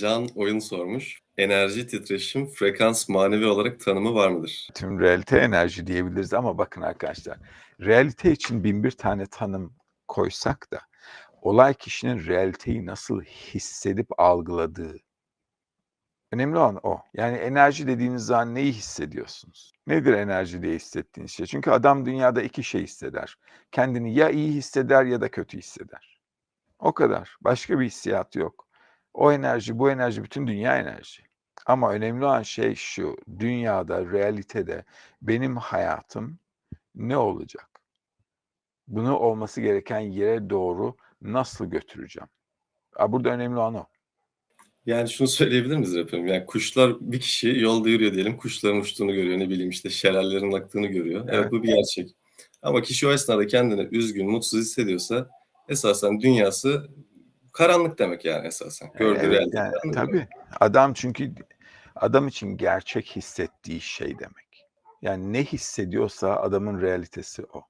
Can Oyun sormuş. Enerji, titreşim, frekans, manevi olarak tanımı var mıdır? Tüm realite enerji diyebiliriz ama bakın arkadaşlar realite için bin bir tane tanım koysak da olay kişinin realiteyi nasıl hissedip algıladığı. Önemli olan o. Yani enerji dediğiniz zaman neyi hissediyorsunuz? Nedir enerji diye hissettiğiniz şey? Çünkü adam dünyada iki şey hisseder. Kendini ya iyi hisseder ya da kötü hisseder. O kadar. Başka bir hissiyatı yok. O enerji, bu enerji, bütün dünya enerji. Ama önemli olan şey şu, dünyada, realitede benim hayatım ne olacak? Bunu olması gereken yere doğru nasıl götüreceğim? Burada önemli olan o. Yani şunu söyleyebilir miyiz efendim? Yani kuşlar bir kişi yolda yürüyor diyelim. Kuşların uçtuğunu görüyor. Ne bileyim işte şelallerin aktığını görüyor. Evet, Evet. bu bir gerçek. Ama kişi o esnada kendini üzgün, mutsuz hissediyorsa esasen dünyası karanlık demek yani esasen. Gördüğü Evet, yani karanlık tabii. demek. Adam çünkü adam için gerçek hissettiği şey demek. Yani ne hissediyorsa adamın realitesi o.